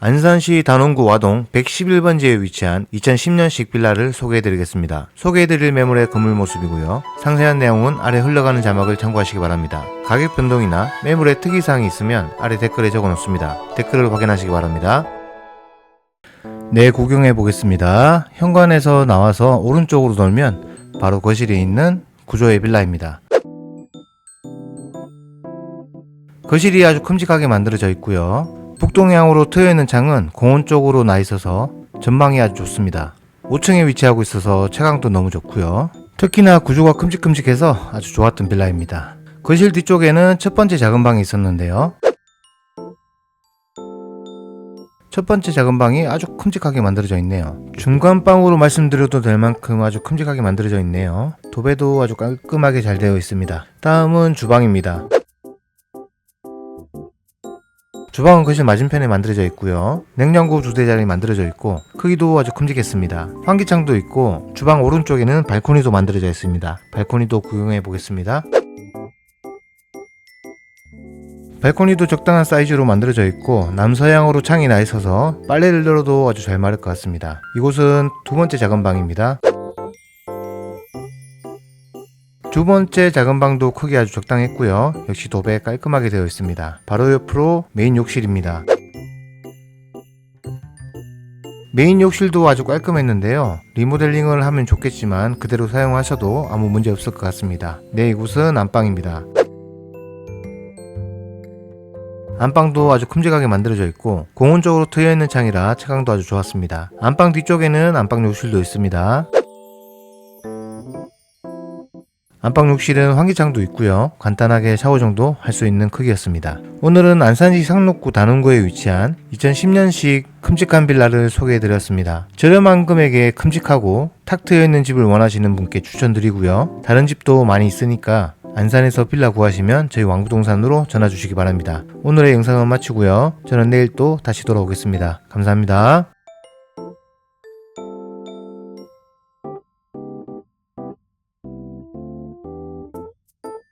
안산시 단원구 와동 111번지에 위치한 2010년식 빌라를 소개해드리겠습니다. 소개해드릴 매물의 건물 모습이고요. 상세한 내용은 아래 흘러가는 자막을 참고하시기 바랍니다. 가격 변동이나 매물의 특이사항이 있으면 아래 댓글에 적어놓습니다. 댓글을 확인하시기 바랍니다. 네, 구경해 보겠습니다. 현관에서 나와서 오른쪽으로 돌면 바로 거실에 있는 구조의 빌라입니다. 거실이 아주 큼직하게 만들어져 있고요. 북동향으로 트여 있는 창은 공원 쪽으로 나 있어서 전망이 아주 좋습니다. 5층에 위치하고 있어서 채광도 너무 좋고요. 특히나 구조가 큼직큼직해서 아주 좋았던 빌라입니다. 거실 뒤쪽에는 첫 번째 작은 방이 있었는데요. 첫 번째 작은 방이 아주 큼직하게 만들어져 있네요. 중간 방으로 말씀드려도 될 만큼 아주 큼직하게 만들어져 있네요. 도배도 아주 깔끔하게 잘 되어 있습니다. 다음은 주방입니다. 주방은 거실 맞은편에 만들어져 있고요. 냉장고 두 대 자리 만들어져 있고 크기도 아주 큼직했습니다. 환기창도 있고 주방 오른쪽에는 발코니도 만들어져 있습니다. 발코니도 구경해 보겠습니다. 발코니도 적당한 사이즈로 만들어져 있고 남서향으로 창이 나 있어서 빨래를 널어도 아주 잘 마를 것 같습니다. 이곳은 두 번째 작은 방입니다. 두 번째 작은 방도 크기 아주 적당했고요. 역시 도배 깔끔하게 되어 있습니다. 바로 옆으로 메인 욕실입니다. 메인 욕실도 아주 깔끔했는데요. 리모델링을 하면 좋겠지만 그대로 사용하셔도 아무 문제 없을 것 같습니다. 네, 이곳은 안방입니다. 안방도 아주 큼직하게 만들어져 있고 공원 쪽으로 트여 있는 창이라 채광도 아주 좋았습니다. 안방 뒤쪽에는 안방 욕실도 있습니다. 안방 욕실은 환기창도 있고요. 간단하게 샤워 정도 할 수 있는 크기였습니다. 오늘은 안산시 상록구 단원구에 위치한 2010년식 큼직한 빌라를 소개해드렸습니다. 저렴한 금액에 큼직하고 탁 트여 있는 집을 원하시는 분께 추천드리고요. 다른 집도 많이 있으니까 안산에서 빌라 구하시면 저희 왕부동산으로 전화 주시기 바랍니다. 오늘의 영상은 마치고요. 저는 내일 또 다시 돌아오겠습니다. 감사합니다.